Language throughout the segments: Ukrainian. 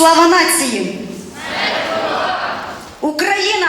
Слава нації! Україна!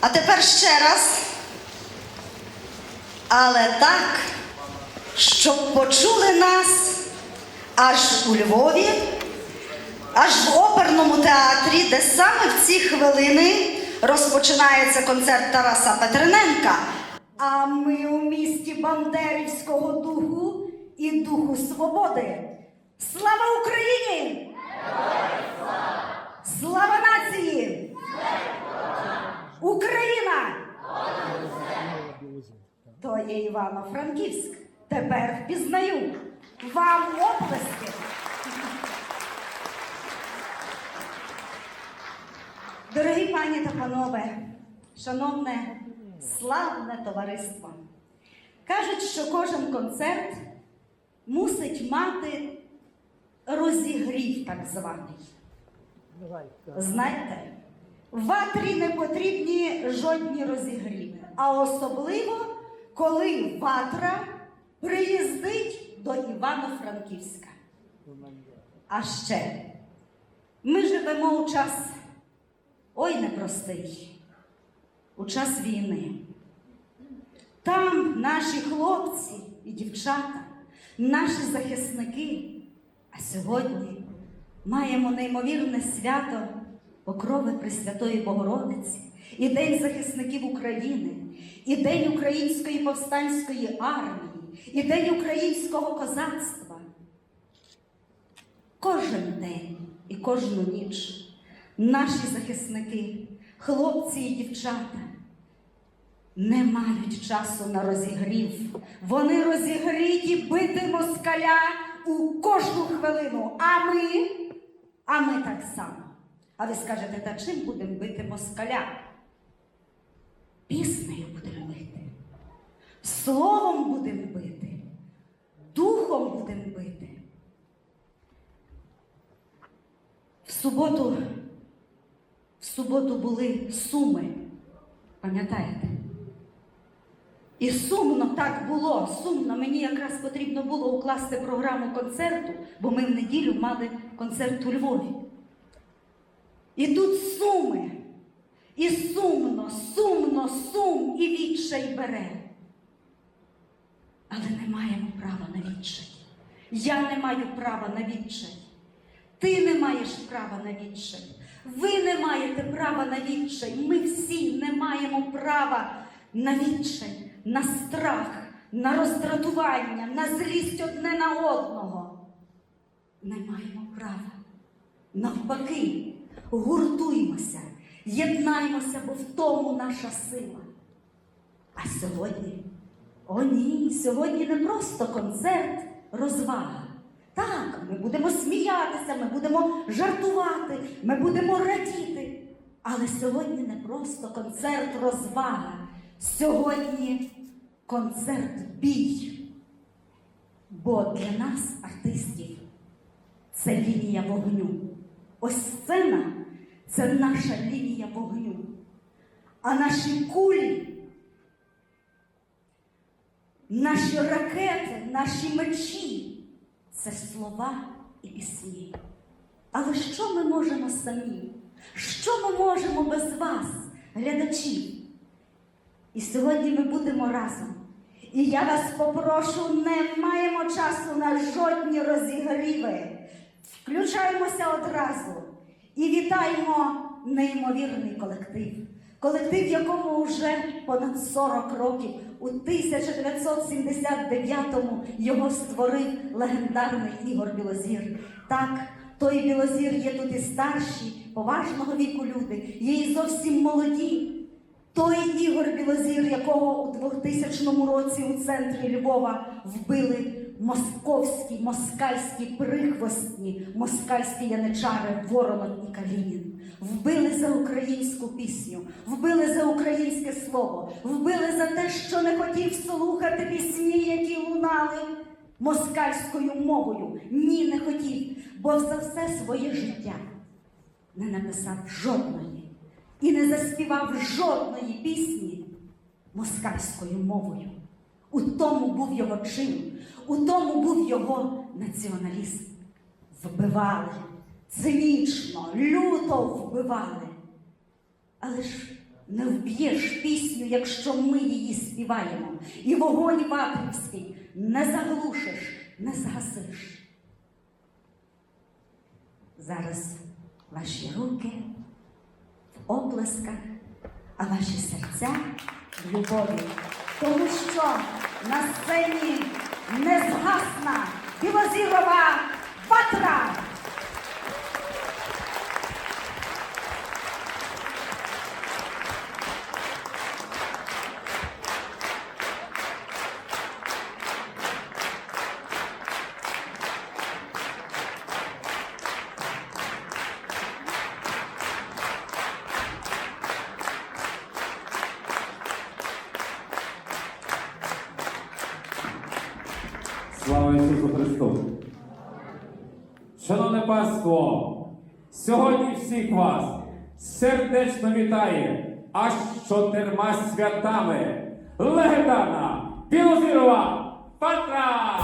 А тепер ще раз. Але так, щоб почули нас аж у Львові, аж в оперному театрі, де саме в ці хвилини розпочинається концерт Тараса Петрененка. А ми у місті Бандерівського духу і духу свободи. Слава Україні! Слава нації! Україна! То є Івано-Франківськ. Тепер впізнаю. Вам оплески. Дорогі пані та панове, шановне, славне товариство. Кажуть, що кожен концерт мусить мати розігрів так званий. Знаєте, ватрі не потрібні жодні розігріви, а особливо, коли ватра приїздить до Івано-Франківська. А ще ми живемо у час ой непростий, у час війни. Там наші хлопці і дівчата, наші захисники. А сьогодні маємо неймовірне свято Покрови Пресвятої Богородиці, і День захисників України, і День Української повстанської армії, і День українського козацтва. Кожен день і кожну ніч наші захисники, хлопці і дівчата не мають часу на розігрів. Вони розігріті бити москаля у кожну хвилину. А ми, а ми так само. А ви скажете, та чим будемо бити москаля? Піснею будемо бити, словом будемо бити, духом будемо бити. В суботу, в суботу були суми, пам'ятаєте? І сумно так було, сумно. Мені якраз потрібно було укласти програму концерту, бо ми в неділю мали концерт у Львові. І тут суми, і сумно, сумно, сум і відчай бере. Але не маємо права на відчай. Я не маю права на відчай. Ти не маєш права на відчай. Ви не маєте права на відчай. Ми всі не маємо права на відчай, на страх, на роздратування, на злість одне на одного. Не маємо права. Навпаки, гуртуймося, єднаймося, бо в тому наша сила. А сьогодні, о ні, сьогодні не просто концерт, розвага. Так, ми будемо сміятися, ми будемо жартувати, ми будемо радіти. Але сьогодні не просто концерт розвага. Сьогодні концерт бій. Бо для нас, артистів, це лінія вогню. Ось сцена це наша лінія вогню. А наші кулі, наші ракети, наші мечі це слова і пісні. Але що ми можемо самі? Що ми можемо без вас, глядачів? І сьогодні ми будемо разом. І я вас попрошу, не маємо часу на жодні розігріви. Включаємося одразу і вітаємо неймовірний колектив. Колектив, якому вже понад 40 років. У 1979-му його створив легендарний Ігор Білозір. Так, той Білозір є тут і старші, поважного віку люди, є і зовсім молоді. Той Ігор Білозір, якого у 2000 році у центрі Львова вбили московські, москальські прихвостні, москальські яничари Воронов і Калінін. Вбили за українську пісню, вбили за українське слово, вбили за те, що не хотів слухати пісні, які лунали москальською мовою. Ні, не хотів, бо за все своє життя не написав жодної і не заспівав жодної пісні москальською мовою. У тому був його чин, у тому був його націоналізм. Вбивали, цинічно, люто вбивали. Але ж не вб'єш пісню, якщо ми її співаємо, і вогонь ватрівський не заглушиш, не згасиш. Зараз ваші руки в а ваші серця любові. Тому що на сцені незгасна білозірова Слава Ісусу Христу! Шановне панство, сьогодні всіх вас сердечно вітає аж чотирма святами легендарна Білозірова Патра!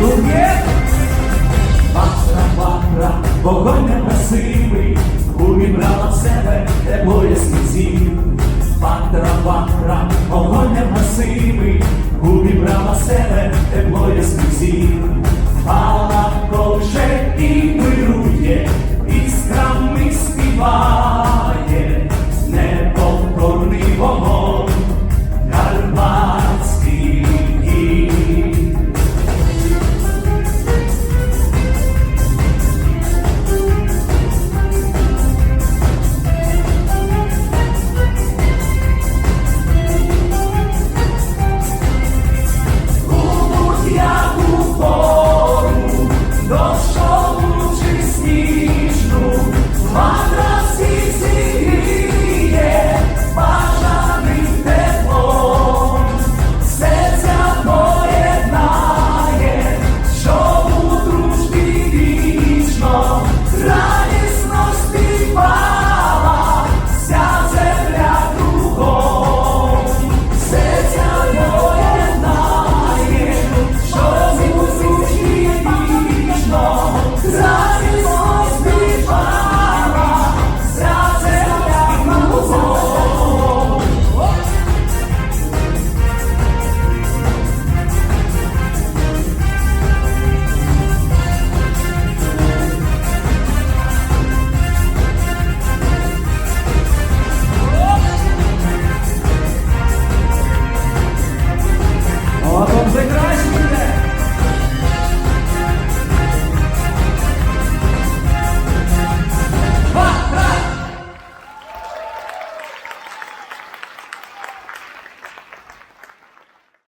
палує, Бахра, бахра, вогонь небесивий, увібрала в себе теплоє слізів. Бахра, бахра, вогонь небесивий, увібрала в себе теплоє слізів.